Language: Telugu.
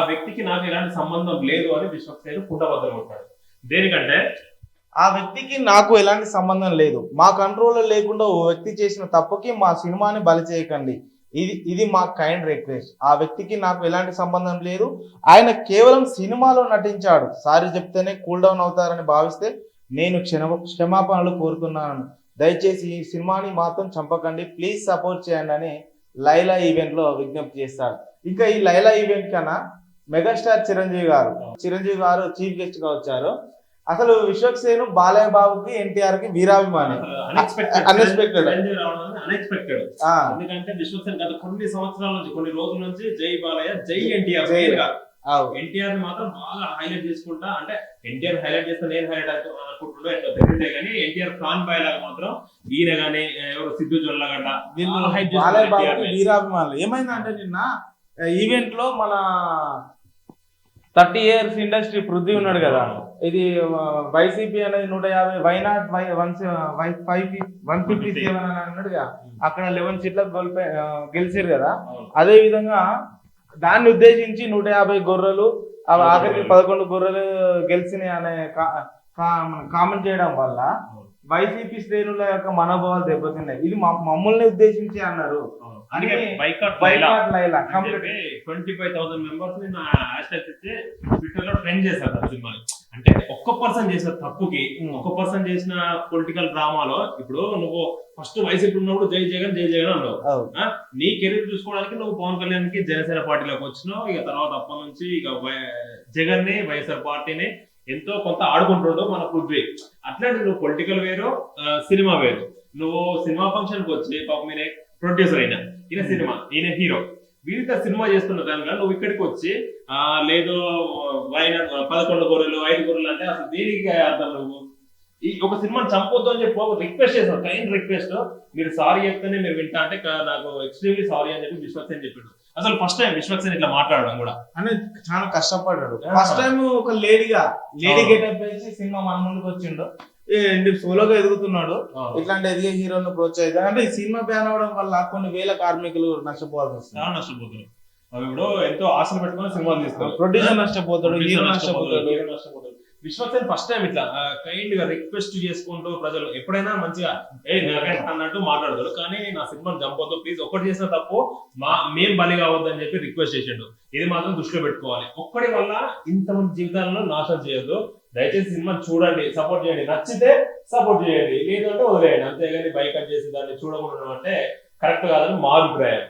ఆ వ్యక్తికి నాకు ఎలాంటి సంబంధం లేదు అని విశ్వక్సేను కుండబద్దలు కొట్టాడు దేనికంటే? ఆ వ్యక్తికి నాకు ఎలాంటి సంబంధం లేదు. మా కంట్రోల్లో లేకుండా ఓ వ్యక్తి చేసిన తప్పుకి మా సినిమాని బలి చేయకండి. ఇది ఇది మా కైండ్ రిక్వెస్ట్ ఆ వ్యక్తికి నాకు ఎలాంటి సంబంధం లేదు. ఆయన కేవలం సినిమాలో నటించాడు. సారీ చెప్తేనే కూల్ డౌన్ అవుతారని భావిస్తే నేను క్షమ క్షమాపణలు కోరుతున్నాను. దయచేసి ఈ సినిమాని మాత్రం చంపకండి. ప్లీజ్ సపోర్ట్ చేయండి అని లైలా ఈవెంట్లో విజ్ఞప్తి చేస్తాడు. ఇంకా ఈ లైలా ఈవెంట్ కన్నా మెగాస్టార్ చిరంజీవి గారు. చిరంజీవి గారు చీఫ్ గెస్ట్గా వచ్చారు. అసలు విశ్వక్సేను బాలయ్య బాబుకి ఎన్టీఆర్కి వీరాభిమాని అన్ఎక్స్పెక్టెడ్. అన్ఎక్స్పెక్టెడ్ ఆ, ఎందుకంటే విశ్వక్సేన్ గత కొన్ని సంవత్సరాల నుంచి కొన్ని రోజుల నుంచి జై బాలయ్య జై ఎన్టీఆర్. ఎన్టీఆర్ని మాత్రం బాగా హైలైట్ చేసుకుంటా అంటే ఎన్టీఆర్ హైలైట్ చేస్తే నేను హైలైట్ అనుకుంటున్నా ఎట్లా తెలియదే కానీ ఎన్టీఆర్ ఫ్రాన్ బాయ్ లాగా మాత్రం ఈయన గానీ ఎవరు సిద్ధు జొల్లగడ్డ వీళ్ళు. వీరాభిమానులు. ఏమైందంటే నిన్న ఈవెంట్లో మన థర్టీ ఇయర్స్ ఇండస్ట్రీ పృథ్వీ ఉన్నాడు కదా. ఇది వైసీపీ అనేది నూట యాభై why not why one why five one fifty seven అని అన్నాడుగా. అక్కడ లెవెన్ ఆ, గెలిచారు కదా. అదే విధంగా దాన్ని ఉద్దేశించి నూట యాభై గొర్రెలు ఆఖరికి పదకొండు గొర్రెలు గెలిచినాయి అనే కామెంట్ చేయడం వల్ల వైసీపీ శ్రేణుల యొక్క మనోభావాలు దెబ్బతిన్నాయి. ఇది మా- మమ్మల్ని ఉద్దేశించి అన్నారు. ట్వంటీ ఫైవ్ థౌసండ్ మెంబర్స్ని నా హ్యాష్ ట్యాగ్ ఇచ్చి ట్విట్టర్లో ట్రెండ్ చేశారు ఆ సినిమాని అంటే ఒక్క పర్సన్ చేసిన తప్పుకి. ఒక్క పర్సన్ చేసిన పొలిటికల్ డ్రామాలో ఇప్పుడు నువ్వు ఫస్ట్ వైసీపీ ఉన్నప్పుడు జై జగన్ జై జగన్ అన్నావు. నీ కెరీర్ చూసుకోవడానికి నువ్వు పవన్ కళ్యాణ్కి జనసేన పార్టీలోకి వచ్చినావు. ఇక తర్వాత అప్పటి నుంచి ఇక జగన్ని వైఎస్ఆర్ పార్టీని ఎంతో కొంత ఆడుకుంటుండో మన పృథ్వీ అట్లాంటి నువ్వు పొలిటికల్ వేరు సినిమా వేరు. నువ్వు సినిమా ఫంక్షన్కి వచ్చి పాపం ఈయన ప్రొడ్యూసర్ అయినా. ఈయన సినిమా ఈయన హీరో వీరితో సినిమా చేస్తున్న దానిలో నువ్వు ఇక్కడికి వచ్చి ఆ లేదు వైన పదకొండు గొర్రెలు ఐదు గొర్రెలు అంటే అసలు దీనికి అర్థం నువ్వు? ఈ ఒక సినిమాని చంపొద్దు అని చెప్పి రిక్వెస్ట్ చేశాను కైండ్ రిక్వెస్ట్ మీరు సారీ చెప్తేనే మీరు వింటా అంటే నాకు ఎక్స్ట్రీమ్లీ సారీ అని చెప్పి విశ్వాసం చెప్పాడు. అసలు ఫస్ట్ టైం విశ్వక్సేన్ ఇట్లా మాట్లాడడం కూడా. అని చాలా కష్టపడ్డాడు. ఫస్ట్ టైం ఒక లేడీగా లేడీ. గెటప్ వేసి సినిమా మన ముందుకు వచ్చిండు. సోలోగా ఎదుగుతున్నాడు. ఇట్లాంటి ఎదిగే హీరోను ప్రోత్సహిద్దాం. అంటే ఈ సినిమా బ్యాన్ అవడం వల్ల కొన్ని వేల కార్మికులు నష్టపోవాల్సి వస్తుంది. చాలా నష్టపోతున్నారు. అవి ఇప్పుడు ఎంతో ఆశలు పెట్టుకుని సినిమాలు తీస్తారు ప్రొడ్యూసర్ నష్టపోతాడు హీరో నష్టపోతాడు hero నష్టపోతాడు. విశ్వసేన్ ఫస్ట్ టైం ఇట్లా కైండ్గా రిక్వెస్ట్ చేసుకుంటూ ప్రజలు ఎప్పుడైనా మంచిగా ఏ నాకే అన్నట్టు మాట్లాడతాడు కానీ నా సినిమాని చంపొద్దు ప్లీజ్ ఒక్కటి చేసిన తప్పు మా మేం బలి కావద్దని చెప్పి రిక్వెస్ట్ చేసిండు. ఇది మాత్రం దృష్టిలో పెట్టుకోవాలి. ఒక్కడి వల్ల ఇంతమంది జీవితాలను నాశనం చేయొద్దు. దయచేసి సినిమా చూడండి సపోర్ట్ చేయండి. నచ్చితే సపోర్ట్ చేయండి. లేదంటే వదిలేయండి. అంతేగాని బైకట్ చేసి దాన్ని చూడకుండా అంటే కరెక్ట్ కాదని మా అభిప్రాయం.